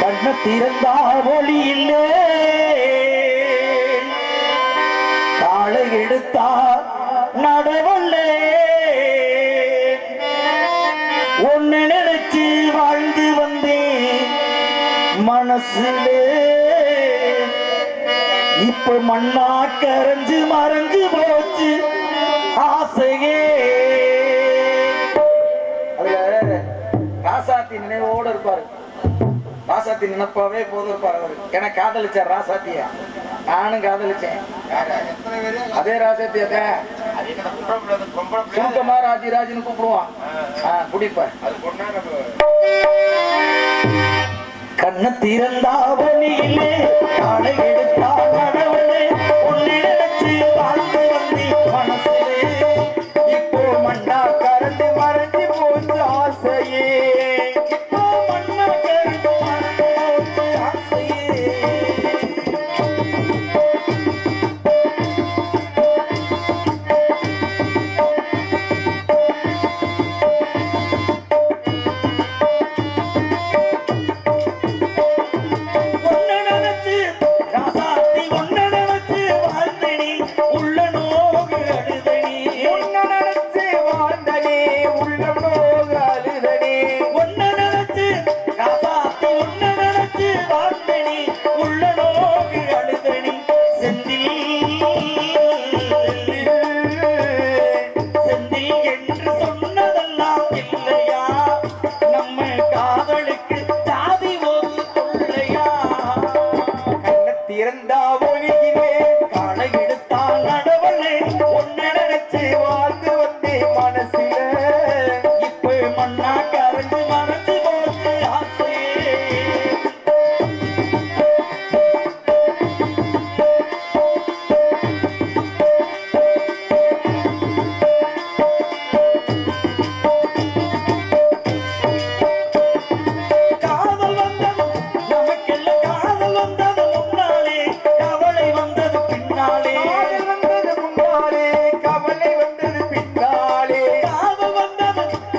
கண்ண திறந்தா ஒளி இல்லே காலை எடுத்தா நடவல்லே. ஒன்னு நினைச்சு வாழ்ந்து வந்தேன் மனசுலே. இப்ப மண்ணா கரைஞ்சு மறைஞ்சு போச்சு. ஆசையே ராசாத்தி நினைப்பாவே போதும் ஏன்னா காதலிச்சார் ராசாத்தியா? நானும் காதலிச்சேன். அதே ராசாத்தியத்த சுருக்கமா ராஜிராஜின்னு கூப்பிடுவான். குடிப்பார் கண்ண திறந்தாவணியிலே காலை எடுத்தாங்க இருந்தாவோ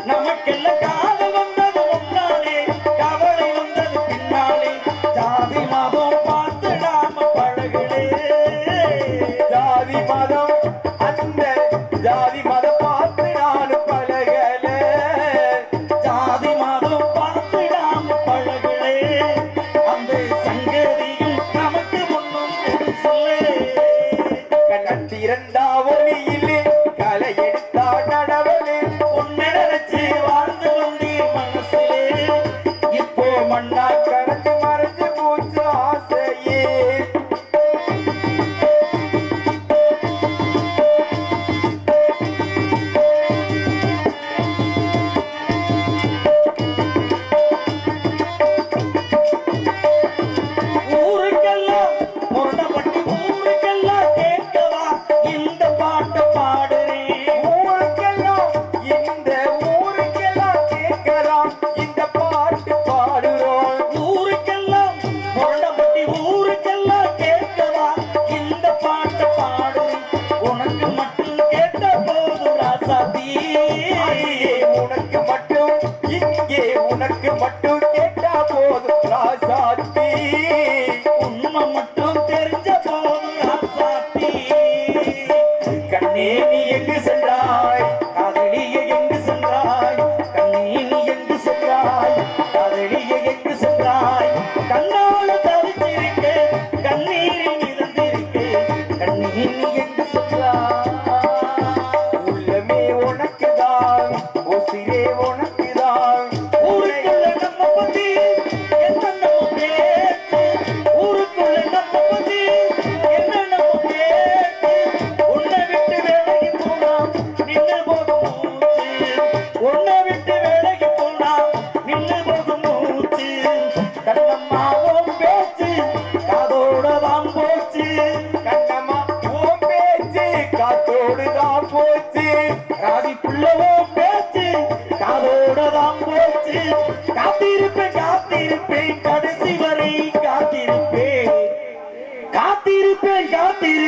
நமக்கெல்லாம் காலம் வந்தது முன்னாலே கவலை வந்தது பின்னாலே ஜாதி से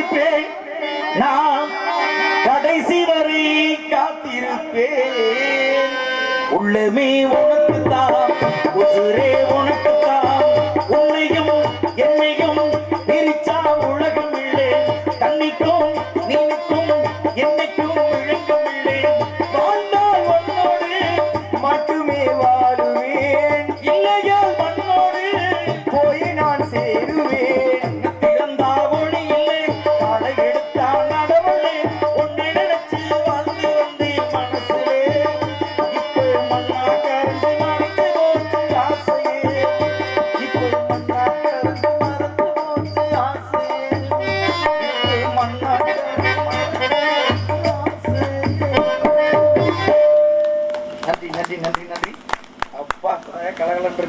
காத்திருப்பேன். நான் கடைசி வரை காத்திருப்பேன். உள்ளமே உனக்கு தான் உசுரே உனக்கு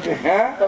Uhum.